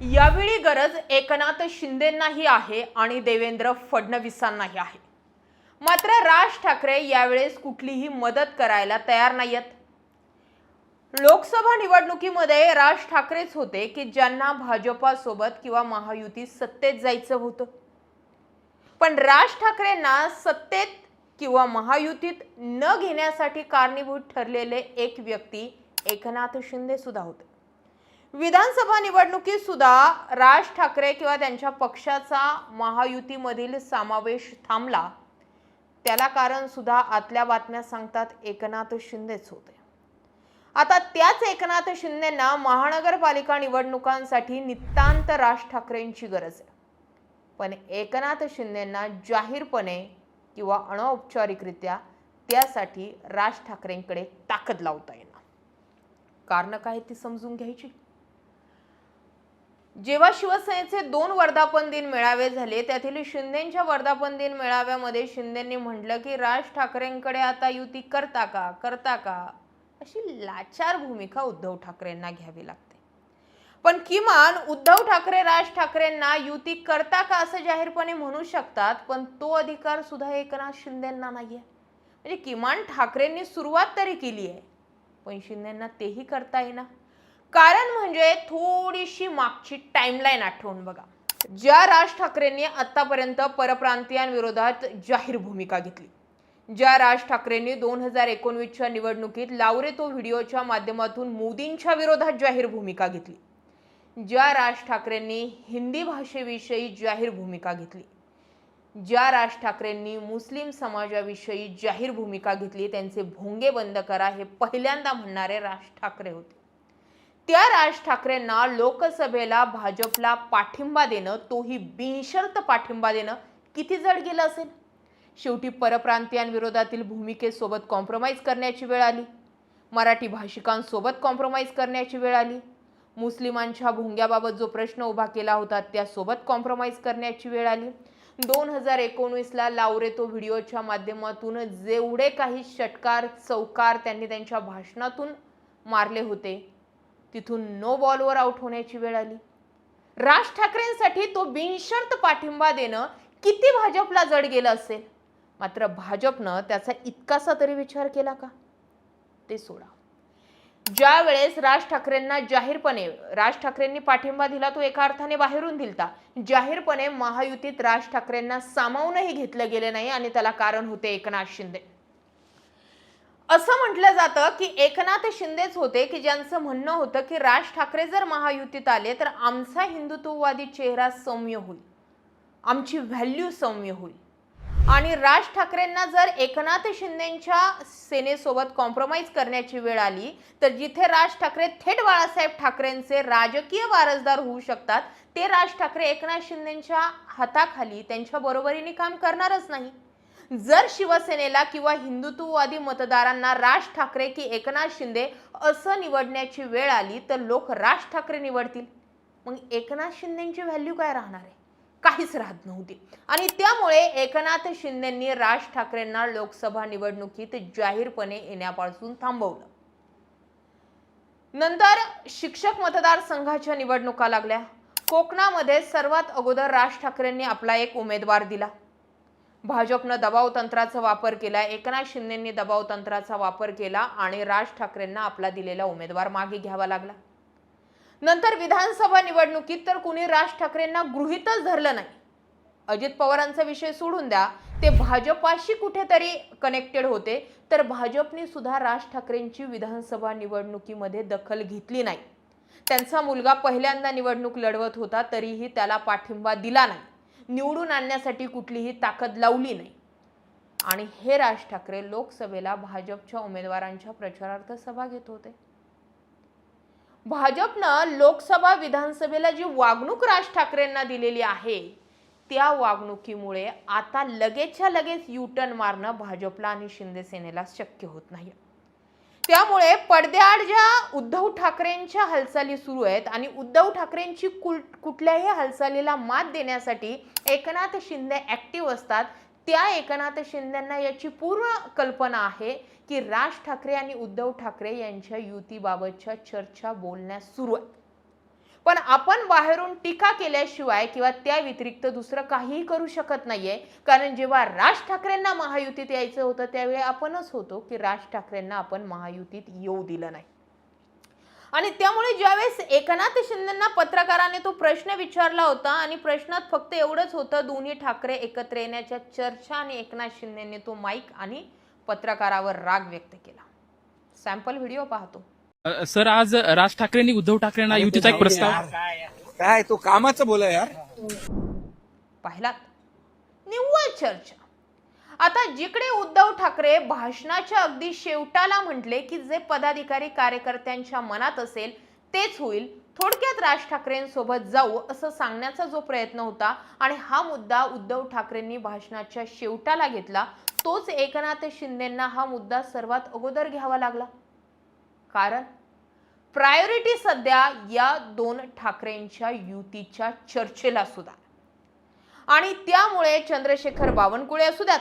यावेळी गरज एकनाथ शिंदेंनाही आहे आणि देवेंद्र फडणवीसांनाही आहे. मात्र राज ठाकरे यावेळेस कुठलीही मदत करायला तयार नाहीयेत. लोकसभा निवडणुकीमध्ये राज ठाकरेच होते की ज्यांना भाजपासोबत किंवा महायुतीत सत्तेत जायचं होतं. पण राज ठाकरेंना सत्तेत किंवा महायुतीत न घेण्यासाठी कारणीभूत ठरलेले एक व्यक्ती एकनाथ शिंदे सुद्धा होते. विधानसभा निवडणुकीत सुद्धा राज ठाकरे किंवा त्यांच्या पक्षाचा महायुतीमधील समावेश थांबला. त्याला कारण सुद्धा आतल्या बातम्या सांगतात एकनाथ शिंदेच होते. आता त्याच एकनाथ शिंदेना महानगरपालिका निवडणुकांसाठी नितांत राज ठाकरेंची गरज आहे. पण एकनाथ शिंदेना जाहीरपणे किंवा अनौपचारिकरित्या त्यासाठी राज ठाकरेंकडे ताकद लावता येणार. कारणं काय ती समजून घ्यायची? जेव्हा शिवसेनेचे दोन वर्धापन दिन मेळावे झाले त्यातील शिंदेच्या वर्धापन दिन मेळाव्यामध्ये शिंदेंनी म्हटलं की राज ठाकरेंकडे आता युती करता का? करता का? अशी लाचार भूमिका उद्धव ठाकरेंना घ्यावी लागते. पण किमान उद्धव ठाकरे राज ठाकरेंना युती करता का असं जाहीरपणे म्हणू शकतात पण तो अधिकार सुद्धा एकनाथ शिंदेंना नाही आहे म्हणजे किमान ठाकरेंनी सुरुवात तरी केली आहे पण शिंदेंना तेही करता येईना. कारण म्हणजे थोडीशी मागची टाईमलाईन आठवून बघा. ज्या राज ठाकरेंनी आतापर्यंत परप्रांतीयांविरोधात जाहीर भूमिका घेतली. ज्या राज ठाकरेंनी दोन हजार एकोणवीसच्या निवडणुकीत लावरे तो व्हिडिओच्या माध्यमातून मोदींच्या विरोधात जाहीर भूमिका घेतली. ज्या राज ठाकरेंनी हिंदी भाषेविषयी जाहीर भूमिका घेतली. ज्या राज ठाकरेंनी मुस्लिम समाजाविषयी जाहीर भूमिका घेतली त्यांचे भोंगे बंद करा हे पहिल्यांदा म्हणणारे राज ठाकरे होते. त्या राज ठाकरेंना लोकसभेला भाजपला पाठिंबा देणं तोही बिनशर्त पाठिंबा देणं किती जड गेलं असेल? शेवटी परप्रांतीयांविरोधातील भूमिकेसोबत कॉम्प्रोमाइज करण्याची वेळ आली. मराठी भाषिकांसोबत कॉम्प्रोमाइज करण्याची वेळ आली. मुस्लिमांच्या भोंग्याबाबत जो प्रश्न उभा केला होता त्यासोबत कॉम्प्रोमाइज करण्याची वेळ आली. दोन हजार एकोणवीसला लावरे तो व्हिडिओच्या माध्यमातून जेवढे काही षटकार चौकार त्यांनी त्यांच्या भाषणातून मारले होते तिथून नो बॉलवर आउट होण्याची वेळ आली. राज ठाकरेंसाठी तो बिनशर्त पाठिंबा देणं किती भाजपला जड गेलं असेल? मात्र भाजपनं त्याचा इतकासा तरी विचार केला का? ते सोडा. ज्या वेळेस राज ठाकरेंना जाहीरपणे राज ठाकरेंनी पाठिंबा दिला तो एका अर्थाने बाहेरून दिलता. जाहीरपणे महायुतीत राज ठाकरेंना सामावूनही घेतलं गेलं नाही आणि त्याला कारण होते एकनाथ शिंदे. असं म्हटलं जातं की एकनाथ शिंदेच होते की ज्यांचं म्हणणं होतं की राज ठाकरे जर महायुतीत आले तर आमचा हिंदुत्ववादी चेहरा सौम्य होईल. आमची व्हॅल्यू सौम्य होईल. आणि राज ठाकरेंना जर एकनाथ शिंदेच्या सेनेसोबत कॉम्प्रोमाइज करण्याची वेळ आली तर जिथे राज ठाकरे थेट बाळासाहेब ठाकरेंचे राजकीय वारसदार होऊ शकतात ते राज ठाकरे एकनाथ शिंदेच्या हाताखाली त्यांच्या बरोबरीने काम करणारच नाही. जर शिवसेनेला किंवा हिंदुत्ववादी मतदारांना राज ठाकरे की एकनाथ शिंदे असं निवडण्याची वेळ आली तर लोक राज ठाकरे निवडतील. मग एकनाथ शिंदेची व्हॅल्यू काय राहणार आहे? काहीच राहत नव्हती. आणि त्यामुळे एकनाथ शिंदेंनी राज ठाकरेंना लोकसभा निवडणुकीत जाहीरपणे येण्यापासून थांबवलं. नंतर शिक्षक मतदारसंघाच्या निवडणुका लागल्या. कोकणामध्ये सर्वात अगोदर राज ठाकरेंनी आपला एक उमेदवार दिला. भाजपनं दबाव तंत्राचा वापर केला एकनाथ शिंदेंनी दबाव तंत्राचा वापर केला आणि राज ठाकरेंना आपला दिलेला उमेदवार मागे घ्यावा लागला. नंतर विधानसभा निवडणुकीत तर कुणी राज ठाकरेंना गृहितच धरलं नाही. अजित पवारांचा विषय सोडून द्या ते भाजपाशी कुठेतरी कनेक्टेड होते तर भाजपने सुद्धा राज ठाकरेंची विधानसभा निवडणुकीमध्ये दखल घेतली नाही. त्यांचा मुलगा पहिल्यांदा निवडणूक लढवत होता तरीही त्याला पाठिंबा दिला नाही. निवडून आणण्यासाठी कुठलीही ताकद लावली नाही. आणि हे राज ठाकरे लोकसभेला भाजपच्या उमेदवारांच्या प्रचारार्थ सभा घेत होते. भाजपनं लोकसभा विधानसभेला जी वागणूक राज ठाकरेंना दिलेली आहे त्या वागणुकीमुळे आता लगेचच्या लगेच युटर्न मारणं भाजपला आणि शिंदे सेनेला शक्य होत नाही. त्यामुळे पडद्याआड ज्या उद्धव ठाकरेंच्या हालचाली सुरू आहेत आणि उद्धव ठाकरेंची कुल कुठल्याही हालचालीला मात देण्यासाठी एकनाथ शिंदे ॲक्टिव्ह असतात त्या एकनाथ शिंदेंना याची पूर्ण कल्पना आहे की राज ठाकरे आणि उद्धव ठाकरे यांच्या युतीबाबतच्या चर्चा बोलण्यास सुरू आहे. पण आपण बाहेरून टीका केल्याशिवाय किंवा त्या व्यतिरिक्त दुसरं काहीही करू शकत नाहीये. कारण जेव्हा राज ठाकरेंना महायुतीत यायचं होतं त्यावेळी आपणच होतो की राज ठाकरेंना आपण महायुतीत येऊ दिलं नाही. आणि त्यामुळे ज्यावेळेस एकनाथ शिंदेना पत्रकाराने तो प्रश्न विचारला होता आणि प्रश्नात फक्त एवढंच होतं दोन्ही ठाकरे एकत्र येण्याच्या चर्चा आणि एकनाथ शिंदेने तो माईक आणि पत्रकारावर राग व्यक्त केला. सॅम्पल व्हिडिओ पाहतो. अ, सर आज राज ठाकरेंनी उद्धव ठाकरेंना युतीचा एक प्रस्ताव. काय तो कामाचं बोला यार. पाहिलात निव्वळ चर्चा. आता जिकडे उद्धव ठाकरे भाषणाच्या अगदी शेवटाला म्हटले की जे पदाधिकारी कार्यकर्त्यांच्या मनात असेल तेच होईल. थोडक्यात राज ठाकरेंसोबत जाऊ असं सांगण्याचा जो प्रयत्न होता आणि हा मुद्दा उद्धव ठाकरेंनी भाषणाच्या शेवटाला घेतला तोच एकनाथ शिंदेंना हा मुद्दा सर्वात अगोदर घ्यावा लागला. कारण प्रायोरिटी सध्या या दोन ठाकरेंच्या युतीच्या चर्चेला सुद्धा. आणि त्यामुळे चंद्रशेखर बावनकुळे असू द्यात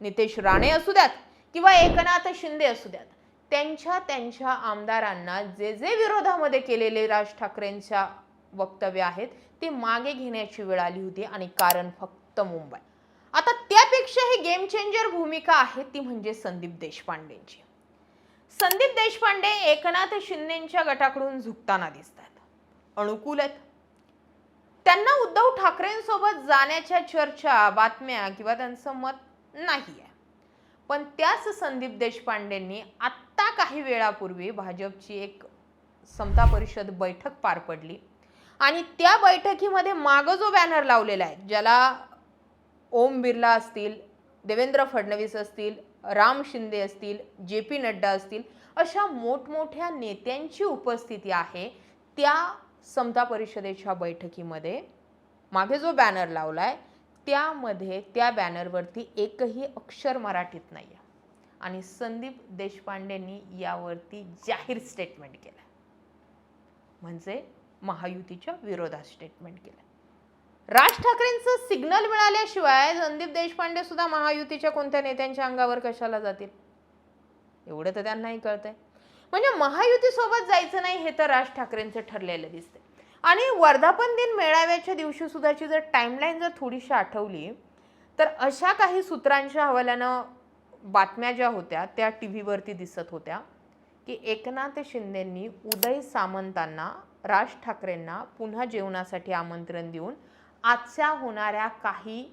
नितेश राणे असू द्यात किंवा एकनाथ शिंदे असू द्यात त्यांच्या त्यांच्या आमदारांना जे जे विरोधामध्ये केलेले राज ठाकरेंच्या वक्तव्य आहेत ते मागे घेण्याची वेळ आली होती आणि कारण फक्त मुंबई. आता त्यापेक्षा ही गेम चेंजर भूमिका आहे ती म्हणजे संदीप देशपांडेंची. संदीप देशपांडे एकनाथ शिंदेच्या गटाकडून झुकताना दिसतात. अनुकूल आहेत. त्यांना उद्धव ठाकरेंसोबत जाण्याच्या चर्चा बातम्या किंवा त्यांचं मत नाही आहे पण त्याच संदीप देशपांडेंनी आत्ता काही वेळापूर्वी भाजपची एक समता परिषद बैठक पार पडली आणि त्या बैठकीमध्ये मागं जो बॅनर लावलेला आहे ज्याला ओम बिर्ला असतील देवेंद्र फडणवीस असतील राम शिंदे असतील जे पी नड्डा असतील अशा मोठमोठ्या नेत्यांची उपस्थिती आहे त्या समता परिषदेच्या बैठकीमध्ये. मागे जो बॅनर लावला आहे त्यामध्ये त्या बॅनरवरती एकही अक्षर मराठीत नाही आहे आणि संदीप देशपांडेंनी यावरती जाहीर स्टेटमेंट केलं म्हणजे महायुतीच्या विरोधात स्टेटमेंट केलं राज ठाकरेंचं सिग्नल मिळाल्याशिवाय संदीप देशपांडे सुद्धा महायुतीच्या कोणत्या नेत्यांच्या अंगावर कशाला जातील? एवढं तर त्यांनाही कळतंय. म्हणजे महायुतीसोबत जायचं नाही हे तर राज ठाकरेंचं ठरलेलं दिसतंय. आणि वर्धापन दिन मेळाव्याच्या दिवशी सुद्धाची जर टाईमलाईन जर थोडीशी आठवली तर अशा काही सूत्रांच्या हवाल्यानं बातम्या ज्या होत्या त्या टी व्हीवरती दिसत होत्या की एकनाथ शिंदेंनी उदय सामंतांना राज ठाकरेंना पुन्हा जेवणासाठी आमंत्रण देऊन आजच्या होणाऱ्या काही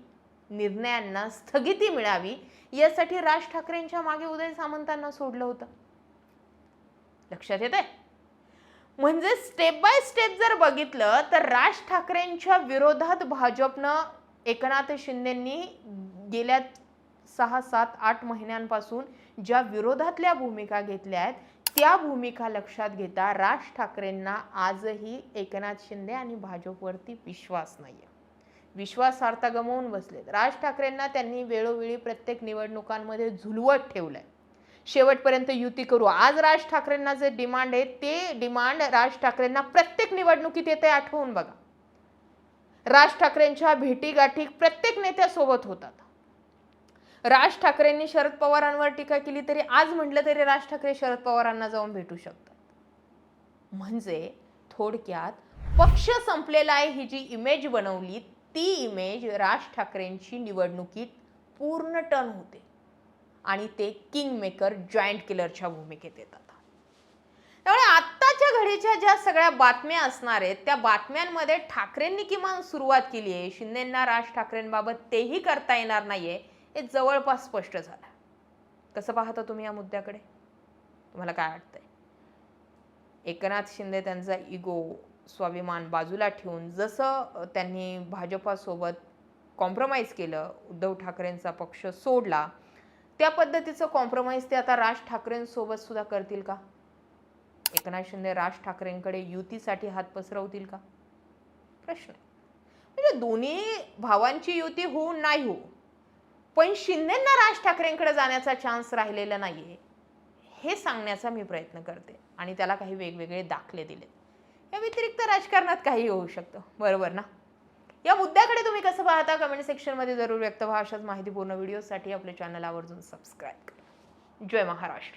निर्णयांना स्थगिती मिळावी यासाठी राज ठाकरेंच्या मागे उदय सामंतांना सोडलं होतं. लक्षात येत आहे म्हणजे स्टेप बाय स्टेप जर बघितलं तर राज ठाकरेंच्या विरोधात भाजपनं एकनाथ शिंदेंनी गेल्या सहा सात आठ महिन्यांपासून ज्या विरोधातल्या भूमिका घेतल्या आहेत त्या भूमिका लक्षात घेता राज ठाकरेंना आजही एकनाथ शिंदे आणि भाजपवरती विश्वास नाही आहे विश्वासार्हता गमावून बसलेत. राज ठाकरेंना त्यांनी वेळोवेळी प्रत्येक निवडणुकांमध्ये झुलवत ठेवलंय. शेवटपर्यंत युती करू. आज राज ठाकरेंना जे डिमांड आहे ते डिमांड राज ठाकरेंना प्रत्येक निवडणुकीत येते आठवून बघा. राज ठाकरेंच्या भेटीगाठी प्रत्येक नेत्यासोबत होतात. राज ठाकरेंनी शरद पवारांवर टीका केली तरी आज म्हटलं तरी राज ठाकरे शरद पवारांना जाऊन भेटू शकतात. म्हणजे थोडक्यात पक्ष संपलेला आहे ही जी इमेज बनवली ती इमेज राज ठाकरेंची निवडणुकीत पूर्ण टर्न होते. आणि ते किंग मेकर जॉईंट किलरच्या भूमिकेत येतात. त्यामुळे आत्ताच्या घडीच्या ज्या सगळ्या बातम्या असणार आहेत त्या बातम्यांमध्ये ठाकरेंनी किमान सुरुवात केली आहे. शिंदेंना राज ठाकरेंबाबत तेही करता येणार नाहीये हे जवळपास स्पष्ट झालं कसं पाहता तुम्ही या मुद्द्याकडे? तुम्हाला काय वाटतंय? एकनाथ शिंदे त्यांचा इगो स्वाभिमान बाजूला ठेवून जसं त्यांनी भाजपासोबत कॉम्प्रोमाइज केलं उद्धव ठाकरेंचा पक्ष सोडला त्या पद्धतीचं कॉम्प्रोमाइज ते आता राज ठाकरेंसोबत सुद्धा करतील का? एकनाथ शिंदे राज ठाकरेंकडे युतीसाठी हात पसरवतील का? प्रश्न. म्हणजे दोन्ही भावांची युती होऊ नाही हो पण शिंदेंना राज ठाकरेंकडे जाण्याचा चान्स राहिलेला नाहीये हे सांगण्याचा मी प्रयत्न करते. आणि त्याला काही वेगवेगळे दाखले दिलेत. या व्यतिरिक्त राजकारणात काही होऊ शकतं. बरोबर ना? या मुद्द्याकडे तुम्ही कसं पाहता? कमेंट सेक्शनमध्ये जरूर व्यक्त व्हा. अशाच माहितीपूर्ण व्हिडिओसाठी आपल्या चॅनल आवर्जून सबस्क्राईब करा. जय महाराष्ट्र.